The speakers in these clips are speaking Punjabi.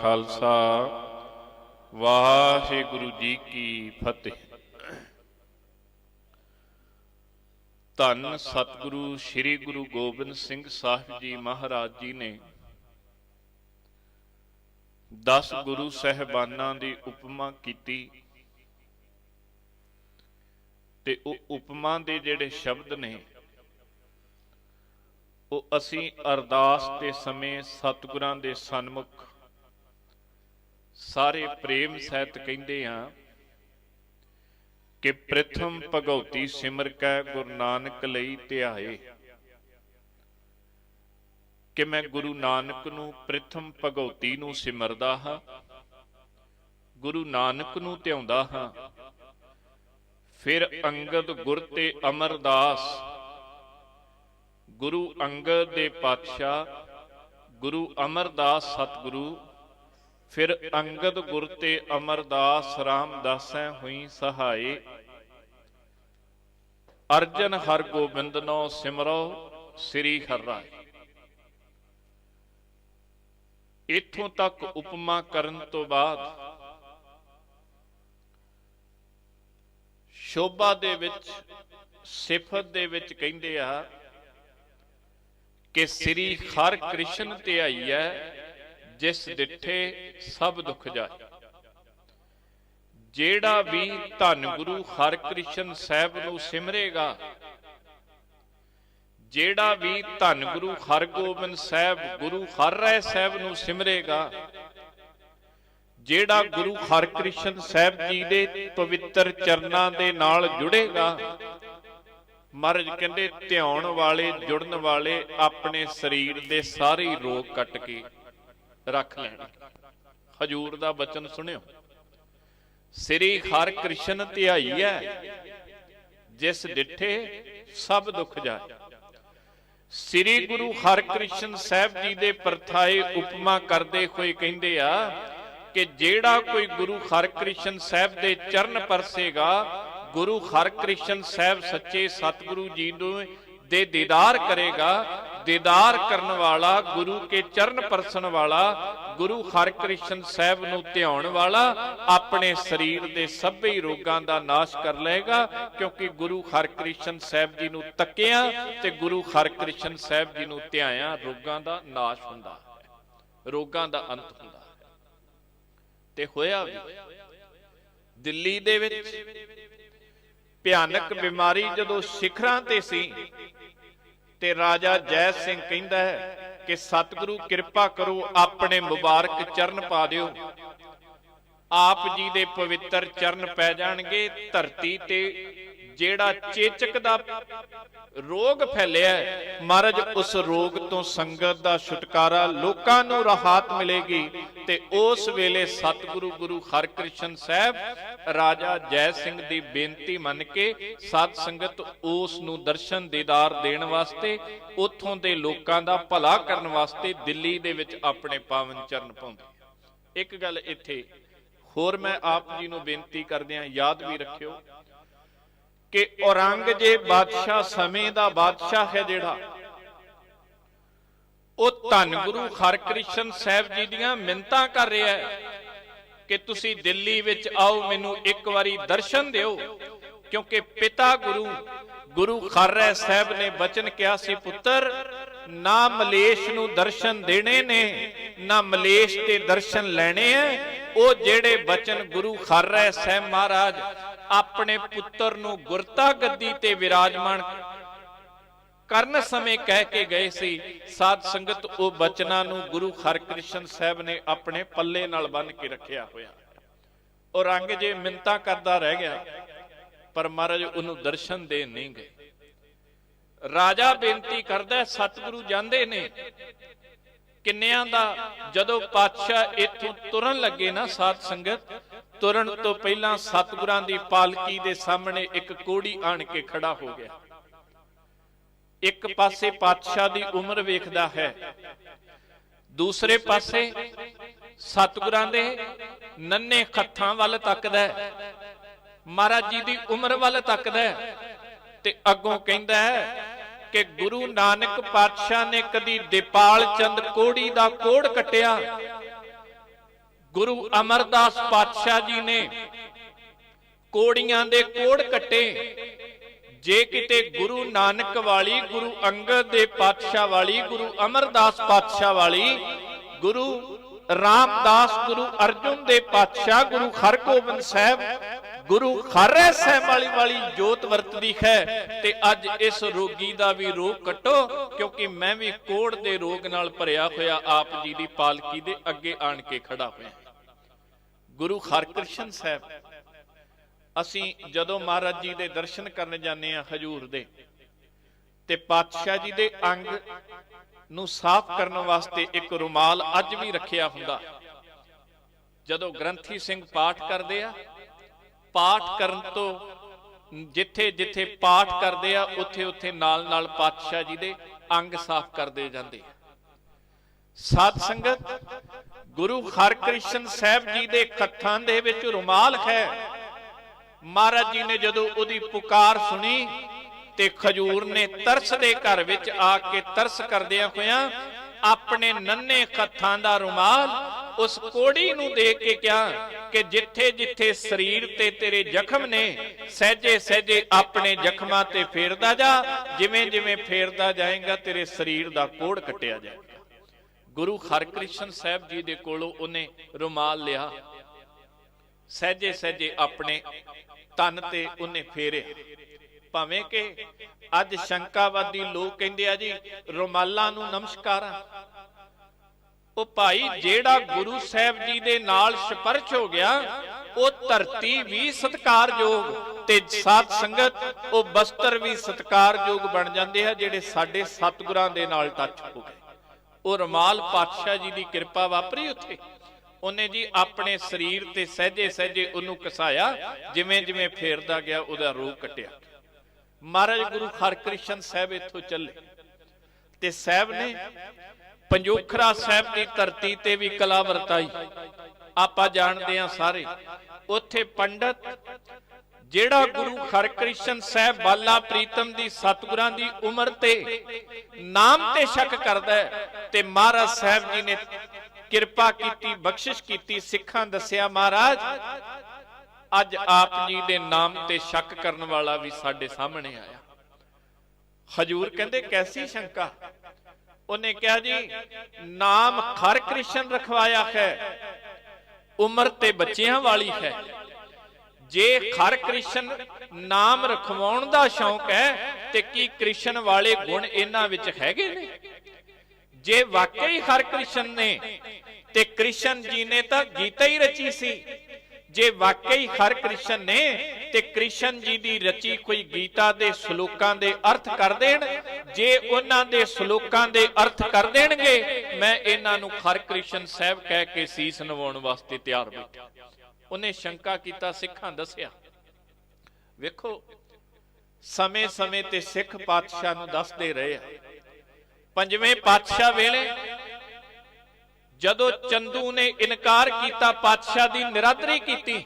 ਖਾਲਸਾ, ਵਾਹਿਗੁਰੂ ਜੀ ਕੀ ਫਤਿਹ। ਧੰਨ ਸਤਿਗੁਰੂ ਸ੍ਰੀ ਗੁਰੂ ਗੋਬਿੰਦ ਸਿੰਘ ਸਾਹਿਬ ਜੀ ਮਹਾਰਾਜ ਜੀ ਨੇ 10 ਗੁਰੂ ਸਹਿਬਾਨਾਂ ਦੀ ਉਪਮਾ ਕੀਤੀ ਤੇ ਉਹ ਉਪਮਾ ਦੇ ਜਿਹੜੇ ਸ਼ਬਦ ਨੇ, ਉਹ ਅਸੀਂ ਅਰਦਾਸ ਦੇ ਸਮੇਂ ਸਤਿਗੁਰਾਂ ਦੇ ਸਨਮੁਖ ਸਾਰੇ ਪ੍ਰੇਮ ਸਹਿਤ ਕਹਿੰਦੇ ਆ ਕਿ ਪ੍ਰਥਮ ਭਗਉਤੀ ਸਿਮਰ ਕੈ ਗੁਰੂ ਨਾਨਕ ਲਈ ਧਿਆਏ। ਕਿ ਮੈਂ ਗੁਰੂ ਨਾਨਕ ਨੂੰ ਪ੍ਰਥਮ ਭਗਉਤੀ ਨੂੰ ਸਿਮਰਦਾ ਹਾਂ, ਗੁਰੂ ਨਾਨਕ ਨੂੰ ਧਿਆਉਂਦਾ ਹਾਂ। ਫਿਰ ਅੰਗਦ ਗੁਰ ਤੇ ਅਮਰਦਾਸ, ਗੁਰੂ ਅੰਗਦ ਦੇ ਪਾਤਸ਼ਾਹ, ਗੁਰੂ ਅਮਰਦਾਸ ਸਤਿਗੁਰੂ ਫਿਰ ਅੰਗਦ ਗੁਰ ਤੇ ਅਮਰਦਾਸ ਰਾਮਦਾਸੈ ਹੋਈ ਸਹਾਈ। ਅਰਜਨ ਹਰ ਗੋਬਿੰਦਨੋ ਸਿਮਰੋ ਸ੍ਰੀ ਹਰਿ ਇਥੋਂ ਤੱਕ ਉਪਮਾ ਕਰਨ ਤੋਂ ਬਾਅਦ ਸ਼ੋਭਾ ਦੇ ਵਿੱਚ, ਸਿਫਤ ਦੇ ਵਿੱਚ ਕਹਿੰਦੇ ਆ ਕਿ ਸ੍ਰੀ ਹਰ ਕ੍ਰਿਸ਼ਨ ਧਿਆਈਐ ਜਿਸ ਡਿਠੇ ਸਭ ਦੁੱਖ ਜਾਏ। ਜਿਹੜਾ ਵੀ ਧੰਨ ਗੁਰੂ ਹਰਿਕ੍ਰਿਸ਼ਨ ਸਾਹਿਬ ਨੂੰ ਸਿਮਰੇਗਾ, ਜਿਹੜਾ ਵੀ ਧੰਨ ਗੁਰੂ ਹਰਗੋਬਿੰਦ ਸਾਹਿਬ, ਗੁਰੂ ਹਰਿ ਸਾਹਿਬ ਨੂੰ ਸਿਮਰੇਗਾ, ਜਿਹੜਾ ਗੁਰੂ ਹਰਿਕ੍ਰਿਸ਼ਨ ਸਾਹਿਬ ਜੀ ਦੇ ਪਵਿੱਤਰ ਚਰਨਾਂ ਦੇ ਨਾਲ ਜੁੜੇਗਾ, ਮਹਾਰਾਜ ਕਹਿੰਦੇ, ਧਿਆਉਣ ਵਾਲੇ, ਜੁੜਨ ਵਾਲੇ ਆਪਣੇ ਸਰੀਰ ਦੇ ਸਾਰੇ ਰੋਗ ਕੱਟ ਕੇ ਰੱਖ ਲੈਣ। ਹਜੂਰ ਦਾ ਬਚਨ ਸੁਣਿਓ। ਸ੍ਰੀ ਹਰਿ ਕ੍ਰਿਸ਼ਨ ਹੈ, ਜਿਸ ਡਿਠੇ ਸਭ ਦੁੱਖ ਜਾਏ। ਸ੍ਰੀ ਗੁਰੂ ਹਰਿਕ੍ਰਿਸ਼ਨ ਸਾਹਿਬ ਜੀ ਦੇ ਪਰਥਾਏ ਉਪਮਾ ਕਰਦੇ ਹੋਏ ਕਹਿੰਦੇ ਆ ਕਿ ਜਿਹੜਾ ਕੋਈ ਗੁਰੂ ਹਰਿਕ੍ਰਿਸ਼ਨ ਸਾਹਿਬ ਦੇ ਚਰਨ ਪਰਸੇਗਾ, ਗੁਰੂ ਹਰਿਕ੍ਰਿਸ਼ਨ ਸਾਹਿਬ ਸੱਚੇ ਸਤਿਗੁਰੂ ਜੀ ਨੂੰ ਦੇ ਦੀਦਾਰ ਕਰੇਗਾ, ਦੀਦਾਰ ਕਰਨ ਵਾਲਾ, ਗੁਰੂ ਕੇ ਚਰਨ ਪਰਸਣ ਵਾਲਾ, ਗੁਰੂ ਹਰਿਕ੍ਰਿਸ਼ਨ ਸਾਹਿਬ ਨੂੰ ਧਿਆਉਣ ਵਾਲਾ, ਆਪਣੇ ਸਰੀਰ ਦੇ ਸਭੇ ਰੋਗਾਂ ਦਾ ਨਾਸ਼ ਕਰ ਲਏਗਾ, ਕਿਉਂਕਿ ਗੁਰੂ ਹਰਿਕ੍ਰਿਸ਼ਨ ਸਾਹਿਬ ਜੀ ਨੂੰ ਤੱਕਿਆ ਤੇ ਗੁਰੂ ਹਰਿਕ੍ਰਿਸ਼ਨ ਸਾਹਿਬ ਜੀ ਨੂੰ ਧਿਆਇਆ, ਰੋਗਾਂ ਦਾ ਨਾਸ਼ ਹੁੰਦਾ ਹੈ। ਰੋਗਾਂ ਦਾ ਅੰਤ ਹੁੰਦਾ ਹੈ। ਤੇ ਹੋਇਆ ਵੀ, ਦਿੱਲੀ ਦੇ ਵਿੱਚ ਭਿਆਨਕ ਬਿਮਾਰੀ ਜਦੋਂ ਸਿਖਰਾਂ ਤੇ ਸੀ ਤੇ ਰਾਜਾ ਜੈ ਸਿੰਘ ਕਹਿੰਦਾ ਹੈ ਕਿ ਸਤਿਗੁਰੂ ਕਿਰਪਾ ਕਰੋ, ਆਪਣੇ ਮੁਬਾਰਕ ਚਰਨ ਪਾ ਦਿਓ। ਆਪ ਜੀ ਦੇ ਪਵਿੱਤਰ ਚਰਨ ਪੈ ਜਾਣਗੇ, ਧਰਤੀ ਤੇ ਜਿਹੜਾ ਚੇਚਕ ਦਾ ਰੋਗ ਫੈਲਿਆ ਮਹਾਰਾਜ, ਉਸ ਰੋਗ ਤੋਂ ਸੰਗਤ ਦਾ ਛੁਟਕਾਰਾ ਲੋਕਾਂ ਨੂੰ ਰਾਹਤ ਮਿਲੇਗੀ ਤੇ ਉਸ ਵੇਲੇ ਸਤਿਗੁਰੂ ਗੁਰੂ ਹਰਕ੍ਰਿਸ਼ਨ ਸਾਹਿਬ, ਰਾਜਾ ਜੈ ਸਿੰਘ ਦੀ ਬੇਨਤੀ ਮੰਨ ਕੇ ਸਤ ਸੰਗਤ ਉਸ ਨੂੰ ਦਰਸ਼ਨ ਦੀਦਾਰ ਦੇਣ ਵਾਸਤੇ, ਉੱਥੋਂ ਦੇ ਲੋਕਾਂ ਦਾ ਭਲਾ ਕਰਨ ਵਾਸਤੇ ਦਿੱਲੀ ਦੇ ਵਿੱਚ ਆਪਣੇ ਪਾਵਨ ਚਰਨ ਪਾਉਂਦੇ ਇੱਕ ਗੱਲ ਇੱਥੇ, ਹੋਰ ਮੈਂ ਆਪ ਜੀ ਨੂੰ ਬੇਨਤੀ ਕਰਦਿਆਂ, ਯਾਦ ਵੀ ਰੱਖਿਓ ਕਿ ਔਰੰਗਜ਼ੇਬ ਬਾਦਸ਼ਾਹ ਸਮੇਂ ਦਾ ਬਾਦਸ਼ਾਹ ਹੈ ਜਿਹੜਾ। ਉਹ ਧੰਨ ਗੁਰੂ ਹਰਕ੍ਰਿਸ਼ਨ ਸਾਹਿਬ ਜੀ ਦੀਆਂ ਮਿੰਤਾਂ ਕਰ ਰਿਹਾ ਹੈ ਕਿ ਤੁਸੀਂ ਦਿੱਲੀ ਵਿੱਚ ਆਓ, ਮੈਨੂੰ ਇੱਕ ਵਾਰੀ ਦਰਸ਼ਨ ਦਿਓ, ਕਿਉਂਕਿ ਪਿਤਾ ਗੁਰੂ ਗੁਰੂ ਖਰੈ ਸਾਹਿਬ ਨੇ ਬਚਨ ਕਿਹਾ ਸੀ, ਪੁੱਤਰ, ਨਾ ਮਲੇਸ਼ ਨੂੰ ਦਰਸ਼ਨ ਦੇਣੇ ਨੇ, ਨਾ ਮਲੇਸ਼ ਤੇ ਦਰਸ਼ਨ ਲੈਣੇ ਐ, ਉਹ ਜਿਹੜੇ ਬਚਨ ਗੁਰੂ ਖਰੈ ਸਾਹਿਬ ਮਹਾਰਾਜ ਆਪਣੇ ਪੁੱਤਰ ਨੂੰ ਗੁਰਤਾ ਗੱਦੀ ਤੇ ਵਿਰਾਜਮਾਨ ਕਰਨ ਸਮੇਂ ਕਹਿ ਕੇ ਗਏ ਸੀ, ਸਾਧ ਸੰਗਤ, ਉਹ ਬਚਨਾਂ ਨੂੰ ਗੁਰੂ ਹਰਕ੍ਰਿਸ਼ਨ ਸਾਹਿਬ ਨੇ ਆਪਣੇ ਪੱਲੇ ਨਾਲ ਬੰਨ ਕੇ ਰੱਖਿਆ ਹੋਇਆ। ਉਹ ਜੇ ਮਿੰਤਾ ਕਰਦਾ ਰਹਿ ਗਿਆ, ਪਰ ਮਹਾਰਾਜ ਉਹਨੂੰ ਦਰਸ਼ਨ ਦੇ ਨਹੀਂ ਗਏ। ਰਾਜਾ ਬੇਨਤੀ ਕਰਦਾ, ਸਤਿਗੁਰੂ ਜਾਂਦੇ ਨੇ। ਕਿੰਨਿਆਂ ਦਾ? ਜਦੋਂ ਪਾਤਸ਼ਾਹ ਇੱਥੋਂ ਤੁਰਨ ਲੱਗੇ ਨਾ ਸਾਧ ਸੰਗਤ, ਤੁਰਨ ਤੋਂ ਪਹਿਲਾਂ ਸਤਿਗੁਰਾਂ ਦੀ ਪਾਲਕੀ ਦੇ ਸਾਹਮਣੇ ਇੱਕ ਕੋੜੀ ਆਣ ਕੇ ਖੜਾ ਹੋ ਗਿਆ। ਇੱਕ ਪਾਸੇ ਪਾਤਸ਼ਾਹ ਦੀ ਉਮਰ ਵੇਖਦਾ ਹੈ, ਦੂਸਰੇ ਪਾਸੇ ਸਤਿਗੁਰਾਂ ਦੇ ਨੰਨੇ ਹੱਥਾਂ ਵੱਲ ਤੱਕਦਾ ਹੈ, ਮਹਾਰਾਜ ਜੀ ਦੀ ਉਮਰ ਵੱਲ ਤੱਕਦਾ ਹੈ ਤੇ ਅੱਗੋਂ ਕਹਿੰਦਾ ਹੈ ਕਿ ਗੁਰੂ ਨਾਨਕ ਪਾਤਸ਼ਾਹ ਨੇ ਕਦੀ ਦੀਪਾਲ ਚੰਦ ਕੋੜੀ ਦਾ ਕੋੜ ਕਟਿਆ? ਗੁਰੂ ਅਮਰਦਾਸ ਪਾਤਸ਼ਾਹ ਜੀ ਨੇ ਕੋੜੀਆਂ ਦੇ ਕੋੜ ਕੱਟੇ। ਜੇ ਕਿਤੇ ਗੁਰੂ ਨਾਨਕ ਵਾਲੀ, ਗੁਰੂ ਅੰਗਦ ਦੇ ਪਾਤਸ਼ਾਹ ਵਾਲੀ, ਗੁਰੂ ਅਮਰਦਾਸ ਪਾਤਸ਼ਾਹ ਵਾਲੀ, ਗੁਰੂ ਰਾਮਦਾਸ, ਗੁਰੂ ਅਰਜੁਨ ਦੇ ਪਾਤਸ਼ਾਹ, ਗੁਰੂ ਹਰਗੋਬਿੰਦ ਸਾਹਿਬ ਗੁਰੂ ਖਾਰੇ ਸਾਹਿਬ ਵਾਲੀ ਵਾਲੀ ਜੋਤ ਵਰਤਦੀ ਹੈ ਤੇ ਅੱਜ ਇਸ ਰੋਗੀ ਦਾ ਵੀ ਰੋਗ ਕੱਟੋ, ਕਿਉਂਕਿ ਮੈਂ ਵੀ ਕੋੜ ਦੇ ਰੋਗ ਨਾਲ ਭਰਿਆ ਹੋਇਆ ਆਪ ਜੀ ਦੀ ਪਾਲਕੀ ਦੇ ਅੱਗੇ ਆਣ ਕੇ ਖੜਾ ਹੋਇਆ। ਗੁਰੂ ਹਰਕ੍ਰਿਸ਼ਨ ਸਾਹਿਬ, ਅਸੀਂ ਜਦੋਂ ਮਹਾਰਾਜ ਜੀ ਦੇ ਦਰਸ਼ਨ ਕਰਨ ਜਾਂਦੇ ਆ ਹਜੂਰ ਦੇ, ਤੇ ਪਾਤਸ਼ਾਹ ਜੀ ਦੇ ਅੰਗ ਨੂੰ ਸਾਫ਼ ਕਰਨ ਵਾਸਤੇ ਇੱਕ ਰੁਮਾਲ ਅੱਜ ਵੀ ਰੱਖਿਆ ਹੁੰਦਾ। ਜਦੋਂ ਗ੍ਰੰਥੀ ਸਿੰਘ ਪਾਠ ਕਰਦੇ ਆ ਪਾਠ ਕਰਨ ਤੋਂ ਜਿੱਥੇ ਜਿੱਥੇ ਪਾਠ ਕਰਦੇ ਆ, ਉੱਥੇ ਉੱਥੇ ਨਾਲ ਨਾਲ ਪਾਤਸ਼ਾਹ ਜੀ ਦੇ ਅੰਗ ਸਾਫ਼ ਕਰਦੇ ਜਾਂਦੇ ਆ। ਸਾਧ ਸੰਗਤ, ਗੁਰੂ ਹਰਕ੍ਰਿਸ਼ਨ ਸਾਹਿਬ ਜੀ ਦੇ ਕੱਥਾਂ ਦੇ ਵਿੱਚ ਰੁਮਾਲ ਹੈ। ਮਹਾਰਾਜ ਜੀ ਨੇ ਜਦੋਂ ਉਹਦੀ ਪੁਕਾਰ ਸੁਣੀ ਤੇ ਖਜੂਰ ਨੇ ਤਰਸ ਦੇ ਘਰ ਵਿੱਚ ਆ ਕੇ ਤਰਸ ਕਰਦਿਆਂ ਹੋਇਆਂ ਆਪਣੇ ਨੰਨੇ ਹੱਥਾਂ ਦਾ ਰੁਮਾਲ ਉਸ ਕੋੜੀ ਨੂੰ ਦੇ ਕੇ ਕਿਹਾ ਕਿ ਜਿੱਥੇ ਜਿੱਥੇ ਸਰੀਰ ਤੇ ਤੇਰੇ ਜ਼ਖਮ ਨੇ, ਸਹਜੇ ਸਹਜੇ ਆਪਣੇ ਜ਼ਖਮਾਂ ਤੇ ਫੇਰਦਾ ਜਾ, ਜਿਵੇਂ ਜਿਵੇਂ ਫੇਰਦਾ ਜਾਏਗਾ, ਤੇਰੇ ਸਰੀਰ ਦਾ ਕੋੜ ਕੱਟਿਆ ਜਾਏਗਾ। ਗੁਰੂ ਹਰਕ੍ਰਿਸ਼ਨ ਸਾਹਿਬ ਜੀ ਦੇ ਕੋਲੋਂ ਉਹਨੇ ਰੁਮਾਲ ਲਿਆ। ਸਹਜੇ ਸਹਜੇ ਆਪਣੇ ਤਨ ਤੇ ਉਹਨੇ ਫੇਰਿਆ। ਭਾਵੇਂ ਕਿ ਅੱਜ ਸ਼ੰਕਾਵਾਦੀ ਲੋਕ ਕਹਿੰਦੇ ਆ ਜੀ, ਰੁਮਾਲਾਂ ਨੂੰ ਨਮਸਕਾਰਾਂ। ਉਹ ਭਾਈ ਜਿਹੜਾ ਗੁਰੂ ਸਾਹਿਬ ਜੀ ਦੇ ਨਾਲ ਸਪਰਸ਼ ਹੋ ਗਿਆ, ਉਹ ਧਰਤੀ ਵੀ ਸਤਕਾਰਯੋਗ ਤੇ ਸਾਧ ਸੰਗਤ, ਉਹ ਬਸਤਰ ਵੀ ਸਤਕਾਰਯੋਗ ਬਣ ਜਾਂਦੇ ਆ ਜਿਹੜੇ ਸਾਡੇ ਸਤਿਗੁਰਾਂ ਦੇ ਨਾਲ ਟੱਚ ਹੋ ਗਏ। ਉਹ ਰਮਾਲ ਪਾਤਸ਼ਾਹ ਜੀ ਦੀ ਕਿਰਪਾ ਵਾਪਰੀ ਉੱਥੇ। ਉਹਨੇ ਜੀ ਆਪਣੇ ਸਰੀਰ ਤੇ ਸਹਜੇ ਸਹਜੇ ਉਹਨੂੰ ਕਸਾਇਆ, ਜਿਵੇਂ ਜਿਵੇਂ ਫੇਰਦਾ ਗਿਆ ਉਹਦਾ ਰੋਗ ਕਟਿਆ। ਮਹਾਰਾਜ ਗੁਰੂ ਹਰਕ੍ਰਿਸ਼ਨ ਸਾਹਿਬ ਇੱਥੋਂ ਚੱਲੇ। ਤੇ ਸਾਹਿਬ ਨੇ ਪੰਜੋਖਰਾ ਸਾਹਿਬ ਦੀ ਧਰਤੀ ਤੇ ਵੀ ਕਲਾ ਵਰਤਾਈ। ਆਪਾਂ ਜਾਣਦੇ ਹਾਂ ਸਾਰੇ। ਉੱਥੇ ਪੰਡਤ, ਜਿਹੜਾ ਗੁਰੂ ਹਰਕ੍ਰਿਸ਼ਨ ਸਾਹਿਬ ਬਾਲਾ ਪ੍ਰੀਤਮ ਦੀ ਸਤਿਗੁਰਾਂ ਦੀ ਉਮਰ ਤੇ ਨਾਮ ਤੇ ਸ਼ੱਕ ਕਰਦਾ ਹੈ ਤੇ ਮਹਾਰਾਜ ਸਾਹਿਬ ਜੀ ਨੇ ਕਿਰਪਾ ਕੀਤੀ, ਬਖਸ਼ਿਸ਼ ਕੀਤੀ, ਸਿੱਖਾਂ ਦੱਸਿਆ, ਮਹਾਰਾਜ, ਅੱਜ ਆਪ ਜੀ ਦੇ ਨਾਮ ਤੇ ਸ਼ੱਕ ਕਰਨ ਵਾਲਾ ਵੀ ਸਾਡੇ ਸਾਹਮਣੇ ਆਇਆ। ਹਜੂਰ ਕਹਿੰਦੇ, ਕੈਸੀ ਸ਼ੰਕਾ? ਉਹਨੇ ਕਿਹਾ ਜੀ, ਨਾਮ ਖਰ ਕ੍ਰਿਸ਼ਨ ਰਖਵਾਇਆ ਹੈ, ਉਮਰ ਤੇ ਬੱਚਿਆਂ ਵਾਲੀ ਹੈ। ਜੇ ਹਰ ਕ੍ਰਿਸ਼ਨ ਨਾਮ ਰਖਵਾਉਣ ਦਾ ਸ਼ੌਂਕ ਹੈ, ਤੇ ਕੀ ਕ੍ਰਿਸ਼ਨ ਵਾਲੇ ਗੁਣ ਇਹਨਾਂ ਵਿੱਚ ਹੈਗੇ ਨੇ? ਜੇ ਵਾਕਈ ਹਰ ਕ੍ਰਿਸ਼ਨ ਨੇ, ਤੇ ਕ੍ਰਿਸ਼ਨ ਜੀ ਨੇ ਤਾਂ ਗੀਤਾ ਹੀ ਰਚੀ ਸੀ। ਜੇ ਵਾਕਈ ਹਰ ਕ੍ਰਿਸ਼ਨ ਨੇ ਤੇ ਕ੍ਰਿਸ਼ਨ ਜੀ ਦੀ ਰਚੀ ਕੋਈ ਗੀਤਾ ਦੇ ਸ਼ਲੋਕਾਂ ਦੇ ਅਰਥ ਕਰ ਦੇਣ, ਜੇ ਉਹਨਾਂ ਦੇ ਸ਼ਲੋਕਾਂ ਦੇ ਅਰਥ ਕਰ ਦੇਣਗੇ, ਮੈਂ ਇਹਨਾਂ ਨੂੰ ਹਰ ਕ੍ਰਿਸ਼ਨ ਸਾਹਿਬ ਕਹਿ ਕੇ ਸੀਸ ਨਵਾਉਣ ਵਾਸਤੇ ਤਿਆਰ ਬੈਠਾ। ਉਹਨੇ ਸ਼ੰਕਾ ਕੀਤਾ, ਸਿੱਖਾਂ ਦੱਸਿਆ, ਵੇਖੋ, ਸਮੇਂ-ਸਮੇਂ ਤੇ ਸਿੱਖ ਪਾਤਸ਼ਾਹ ਨੂੰ ਦੱਸਦੇ ਰਹੇ ਆ। ਪੰਜਵੇਂ ਪਾਤਸ਼ਾਹ ਵੇਲੇ ਜਦੋਂ ਚੰਦੂ ਨੇ ਇਨਕਾਰ ਕੀਤਾ, ਪਾਤਸ਼ਾਹ ਦੀ ਨਿਰਾਦਰੀ ਕੀਤੀ,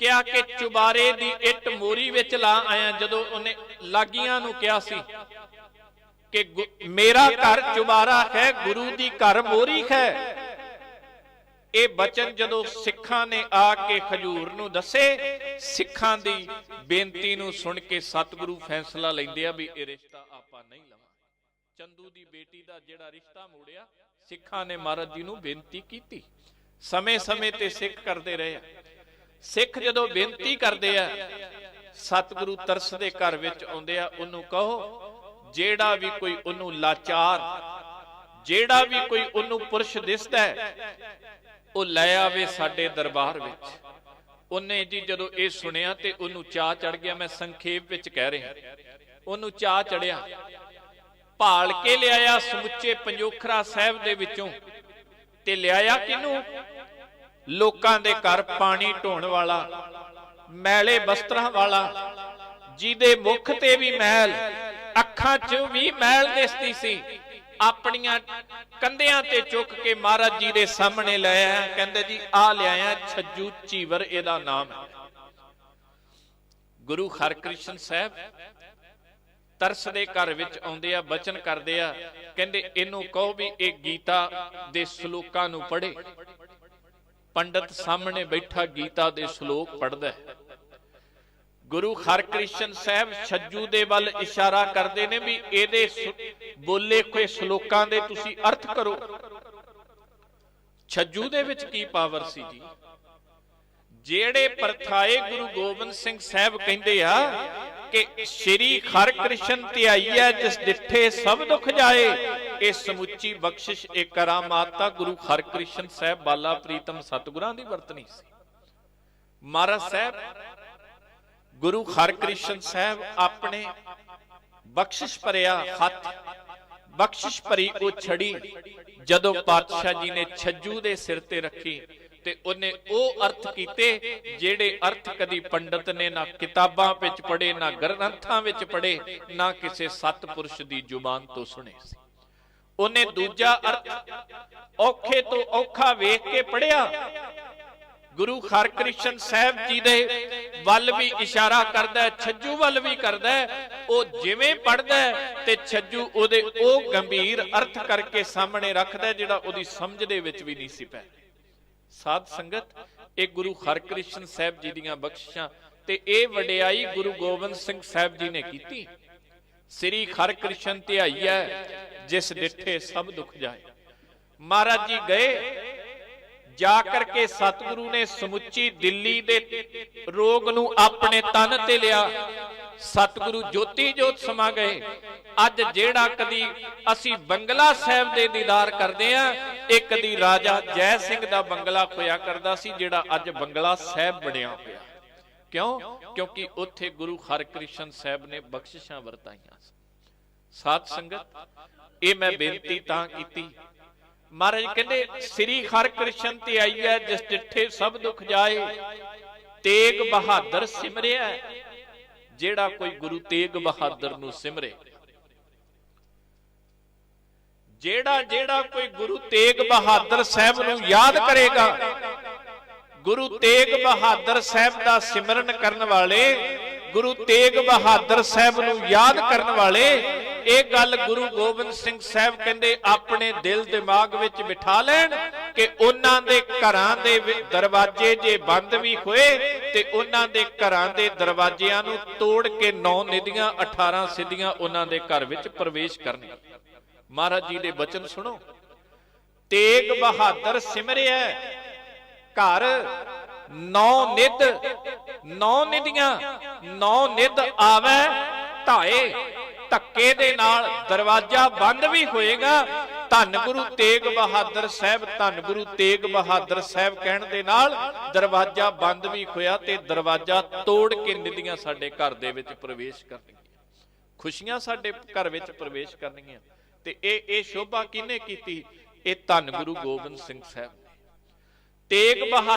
ਕਿਹਾ ਕਿ ਚੁਬਾਰੇ ਦੀ ਇੱਟ ਮੋਰੀ ਵਿੱਚ ਲਾ ਆਇਆ, ਜਦੋਂ ਉਹਨੇ ਲਾਗੀਆਂ ਨੂੰ ਕਿਹਾ ਸੀ ਕਿ ਮੇਰਾ ਘਰ ਚੁਬਾਰਾ ਹੈ, ਗੁਰੂ ਦੀ ਘਰ ਮੋਰੀ ਹੈ। ਇਹ ਬਚਨ ਜਦੋਂ ਸਿੱਖਾਂ ਨੇ ਆ ਕੇ ਖਜੂਰ ਨੂੰ ਦੱਸੇ, ਸਿੱਖਾਂ ਦੀ ਬੇਨਤੀ ਨੂੰ ਸੁਣ ਕੇ ਸਤਿਗੁਰੂ ਫੈਸਲਾ ਲੈਂਦੇ ਆ ਵੀ ਇਹ ਰਿਸ਼ਤਾ ਆਪਾਂ ਨਹੀਂ ਲਵਾਂ ਚੰਦੂ ਦੀ ਬੇਟੀ ਦਾ ਜਿਹੜਾ ਰਿਸ਼ਤਾ ਮੋੜਿਆ ਸਿੱਖਾਂ ਨੇ ਮਹਾਰਾਜ ਜੀ ਨੂੰ ਬੇਨਤੀ ਕੀਤੀ। ਸਮੇਂ-ਸਮੇਂ ਤੇ ਸਿੱਖ ਕਰਦੇ ਰਹੇ ਆ। ਸਿੱਖ ਜਦੋਂ ਬੇਨਤੀ ਕਰਦੇ ਆ, ਸਤਿਗੁਰੂ ਤਰਸ ਦੇ ਘਰ ਵਿੱਚ ਆਉਂਦੇ ਆ, ਉਹਨੂੰ ਕਹੋ, ਜਿਹੜਾ ਵੀ ਕੋਈ ਉਹਨੂੰ ਲਾਚਾਰ, ਜਿਹੜਾ ਵੀ ਕੋਈ ਉਹਨੂੰ ਪੁਰਸ਼ ਦਿਸਦਾ ਹੈ, ਉਹ ਲੈ ਆਵੇ ਸਾਡੇ ਦਰਬਾਰ ਵਿੱਚ। ਉਹਨੇ ਜੀ ਜਦੋਂ ਇਹ ਸੁਣਿਆ ਤੇ ਉਹਨੂੰ ਚਾਹ ਚੜ ਗਿਆ, ਮੈਂ ਸੰਖੇਪ ਵਿੱਚ ਕਹਿ ਰਿਹਾ। ਉਹਨੂੰ ਚਾਹ ਚੜਿਆ ਭਾਲ ਕੇ ਲਿਆਇਆ ਸਮੁੱਚੇ ਪੰਜੋਖਰਾ ਸਾਹਿਬ ਦੇ ਵਿੱਚੋਂ। ਤੇ ਲਿਆਇਆ ਕਿਨੂੰ ਲੋਕਾਂ ਦੇ ਘਰ ਪਾਣੀ ਢੋਣ ਵਾਲਾ, ਮੈਲੇ ਬਸਤਰਾਂ ਵਾਲਾ, ਜਿਹਦੇ ਮੁਖ ਤੇ ਵੀ ਮੈਲ, ਅੱਖਾਂ 'ਚ ਵੀ ਮੈਲ ਦਿਸਦੀ ਸੀ। ਆਪਣੀਆਂ ਕੰਧਿਆਂ ਤੇ ਚੁੱਕ ਕੇ ਮਹਾਰਾਜ ਜੀ ਦੇ ਸਾਹਮਣੇ ਲੈ ਆਇਆ ਕਹਿੰਦੇ ਜੀ, ਆ ਲਿਆਇਆ ਛੱਜੂ ਚੀਵਰ, ਇਹਦਾ ਨਾਮ ਗੁਰੂ ਹਰਕ੍ਰਿਸ਼ਨ ਸਾਹਿਬ ਤਰਸ ਦੇ ਘਰ ਵਿੱਚ ਆਉਂਦੇ ਆ, ਬਚਨ ਕਰਦੇ ਆ, ਕਹਿੰਦੇ ਇਹਨੂੰ ਕਹੋ ਵੀ ਇਹ ਗੀਤਾ ਦੇ ਸ਼ਲੋਕਾਂ ਨੂੰ ਪੜ੍ਹੇ। ਪੰਡਤ ਸਾਹਮਣੇ ਬੈਠਾ ਗੀਤਾ ਦੇ ਸ਼ਲੋਕ ਪੜ੍ਹਦਾ ਹੈ। ਗੁਰੂ ਹਰਕ੍ਰਿਸ਼ਨ ਸਾਹਿਬ ਛੱਜੂ ਦੇ ਵੱਲ ਇਸ਼ਾਰਾ ਕਰਦੇ ਨੇ ਵੀ ਇਹਦੇ ਬੋਲੇ ਕੋਈ ਸ਼ਲੋਕਾਂ ਦੇ ਤੁਸੀਂ ਅਰਥ ਕਰੋ। ਛੱਜੂ ਦੇ ਵਿੱਚ ਕੀ ਪਾਵਰ ਸੀ ਜੀ? ਜਿਹੜੇ ਪਰਥਾਏ ਗੁਰੂ ਗੋਬਿੰਦ ਸਿੰਘ ਸਾਹਿਬ ਕਹਿੰਦੇ ਆ ਕਿ ਸ਼੍ਰੀ ਹਰਿਕ੍ਰਿਸ਼ਨ ਧਿਆਈ ਹੈ, ਜਿਸ ਡਿੱਠੇ ਸਭ ਦੁੱਖ ਜਾਏ, ਇਹ ਸਮੁੱਚੀ ਬਖਸ਼ਿਸ਼, ਇਹ ਕਰਾਮਾਤ ਤਾਂ ਗੁਰੂ ਹਰਿਕ੍ਰਿਸ਼ਨ ਸਾਹਿਬ ਬਾਲਾ ਪ੍ਰੀਤਮ ਸਤਿਗੁਰਾਂ ਦੀ ਵਰਤਨੀ ਸੀ। ਮਹਾਰਾਜ ਸਾਹਿਬ, ਗੁਰੂ ਹਰਿਕ੍ਰਿਸ਼ਨ ਸਾਹਿਬ ਆਪਣੇ ਬਖਸ਼ਿਸ਼ ਭਰਿਆ ਹੱਥ, ਬਖਸ਼ਿਸ਼ ਭਰੀ ਉਹ ਛੜੀ ਜਦੋਂ ਪਾਤਸ਼ਾਹ ਜੀ ਨੇ ਛੱਜੂ ਦੇ ਸਿਰ ਤੇ ਰੱਖੀ ਤੇ ਉਹਨੇ ਉਹ ਅਰਥ ਕੀਤੇ ਜਿਹੜੇ ਅਰਥ ਕਦੀ ਪੰਡਤ ਨੇ ਨਾ ਕਿਤਾਬਾਂ ਵਿੱਚ ਪੜ੍ਹੇ, ਨਾ ਗ੍ਰੰਥਾਂ ਵਿੱਚ ਪੜ੍ਹੇ, ਨਾ ਕਿਸੇ ਸਤਪੁਰਸ਼ ਦੀ ਜ਼ੁਬਾਨ ਤੋਂ ਸੁਣੇ ਸੀ। ਉਹਨੇ ਦੂਜਾ ਅਰਥ ਔਖੇ ਤੋਂ ਔਖਾ ਵੇਖ ਕੇ ਪੜਿਆ ਗੁਰੂ ਹਰਕ੍ਰਿਸ਼ਨ ਸਾਹਿਬ ਜੀ ਦੇ ਵੱਲ ਵੀ ਇਸ਼ਾਰਾ ਕਰਦਾ ਹੈ, ਛੱਜੂ ਵੱਲ ਵੀ ਕਰਦਾ ਹੈ। ਉਹ ਜਿਵੇਂ ਪੜਦਾ ਤੇ ਛੱਜੂ ਉਹਦੇ ਉਹ ਗੰਭੀਰ ਅਰਥ ਕਰਕੇ ਸਾਹਮਣੇ ਰੱਖਦਾ ਜਿਹੜਾ ਉਹਦੀ ਸਮਝ ਦੇ ਵਿੱਚ ਵੀ ਨਹੀਂ ਸੀ ਪੈ ਸਾਧ ਸੰਗਤ, ਇਹ ਗੁਰੂ ਹਰਕ੍ਰਿਸ਼ਨ ਸਾਹਿਬ ਜੀ ਦੀਆਂ ਬਖਸ਼ਿਸ਼ਾਂ ਤੇ ਇਹ ਵਡਿਆਈ ਗੁਰੂ ਗੋਬਿੰਦ ਸਿੰਘ ਸਾਹਿਬ ਜੀ ਨੇ ਕੀਤੀ। ਸ੍ਰੀ ਹਰਕ੍ਰਿਸ਼ਨ ਧਿਆਈਐ ਜਿਸ ਡਿੱਠੇ ਸਭ ਦੁੱਖ ਜਾਏ। ਮਹਾਰਾਜ ਜੀ ਗਏ, ਜਾ ਕਰਕੇ ਸਤਿਗੁਰੂ ਨੇ ਸਮੁੱਚੀ ਦਿੱਲੀ ਦੇ ਰੋਗ ਨੂੰ ਆਪਣੇ ਤਨ ਤੇ ਲਿਆ। ਸਤਿਗੁਰੂ ਜੋਤੀ ਜੋਤ ਸਮਾ ਗਏ। ਅੱਜ ਜਿਹੜਾ ਕਦੀ ਅਸੀਂ ਬੰਗਲਾ ਸਾਹਿਬ ਦੇ ਦੀਦਾਰ ਕਰਦੇ ਆ ਇੱਕ ਦੀ ਰਾਜਾ ਜੈ ਸਿੰਘ ਦਾ ਬੰਗਲਾ ਹੋਇਆ ਕਰਦਾ ਸੀ, ਜਿਹੜਾ ਅੱਜ ਬੰਗਲਾ ਸਾਹਿਬ ਬਣਿਆ ਹੋਇਆ। ਕਿਉਂ? ਕਿਉਂਕਿ ਉੱਥੇ ਗੁਰੂ ਹਰਕ੍ਰਿਸ਼ਨ ਸਾਹਿਬ ਨੇ ਬਖਸ਼ਿਸ਼ਾਂ ਵਰਤਾਈਆਂ ਸੀ ਸਾਧ ਸੰਗਤ, ਇਹ ਮੈਂ ਬੇਨਤੀ ਤਾਂ ਕੀਤੀ। ਮਹਾਰਾਜ ਕਹਿੰਦੇ, ਸ੍ਰੀ ਹਰਿਕ੍ਰਿਸ਼ਨ ਤੇ ਆਈ ਹੈ, ਜਿਸ ਡਿੱਠੇ ਸਭ ਦੁੱਖ ਜਾਏ, ਤੇਗ ਬਹਾਦਰ ਸਿਮਰਿਆ ਜਿਹੜਾ ਕੋਈ ਗੁਰੂ ਤੇਗ ਬਹਾਦਰ ਨੂੰ ਸਿਮਰੇ ਜਿਹੜਾ ਜਿਹੜਾ ਕੋਈ ਗੁਰੂ ਤੇਗ ਬਹਾਦਰ ਸਾਹਿਬ ਨੂੰ ਯਾਦ ਕਰੇਗਾ, ਗੁਰੂ ਤੇਗ ਬਹਾਦਰ ਸਾਹਿਬ ਦਾ ਸਿਮਰਨ ਕਰਨ ਵਾਲੇ, ਗੁਰੂ ਤੇਗ ਬਹਾਦਰ ਸਾਹਿਬ ਨੂੰ ਯਾਦ ਕਰਨ ਵਾਲੇ, ਇਹ ਗੱਲ ਗੁਰੂ ਗੋਬਿੰਦ ਸਿੰਘ ਸਾਹਿਬ ਕਹਿੰਦੇ ਆਪਣੇ ਦਿਲ ਦਿਮਾਗ ਵਿੱਚ ਬਿਠਾ ਲੈਣ ਕਿ ਉਹਨਾਂ ਦੇ ਘਰਾਂ ਦੇ ਦਰਵਾਜ਼ੇ ਜੇ ਬੰਦ ਵੀ ਹੋਏ ਤੇ ਉਹਨਾਂ ਦੇ ਘਰਾਂ ਦੇ ਦਰਵਾਜ਼ਿਆਂ ਨੂੰ ਤੋੜ ਕੇ ਨੌ ਨਿਧੀਆਂ 18 ਸਿੱਧੀਆਂ ਉਹਨਾਂ ਦੇ ਘਰ ਵਿੱਚ ਪ੍ਰਵੇਸ਼ ਕਰਨਗੀਆਂ ਮਹਾਰਾਜ ਜੀ ਦੇ ਬਚਨ ਸੁਣੋ। ਤੇਗ ਬਹਾਦਰ ਸਿਮਰਿਆ ਘਰ ਨੌ ਨਿਧ, ਨੌ ਨਿਧੀਆਂ, ਨੌ ਨਿਧ ਆਵੇ। ਧਾਏ, ਧੱਕੇ ਦੇ ਨਾਲ ਦਰਵਾਜ਼ਾ ਬੰਦ ਵੀ ਹੋਏਗਾ। ਧੰਨ ਗੁਰੂ ਤੇਗ ਬਹਾਦਰ ਸਾਹਿਬ, ਧੰਨ ਗੁਰੂ ਤੇਗ ਬਹਾਦਰ ਸਾਹਿਬ ਕਹਿਣ ਦੇ ਨਾਲ ਦਰਵਾਜ਼ਾ ਬੰਦ ਵੀ ਹੋਇਆ ਤੇ ਦਰਵਾਜ਼ਾ ਤੋੜ ਕੇ ਨਿਧੀਆਂ ਸਾਡੇ ਘਰ ਦੇ ਵਿੱਚ ਪ੍ਰਵੇਸ਼ ਕਰਨਗੀਆਂ। ਖੁਸ਼ੀਆਂ ਸਾਡੇ ਘਰ ਵਿੱਚ ਪ੍ਰਵੇਸ਼ ਕਰਨਗੀਆਂ। ਤੇ ਇਹ ਇਹ ਸ਼ੋਭਾ ਕਿਹਨੇ ਕੀਤੀ? ਇਹ ਧੰਨ ਗੁਰੂ ਗੋਬਿੰਦ ਸਿੰਘ ਸਾਹਿਬ ਨੇ। ਤੇਗ ਬਹਾਦਰ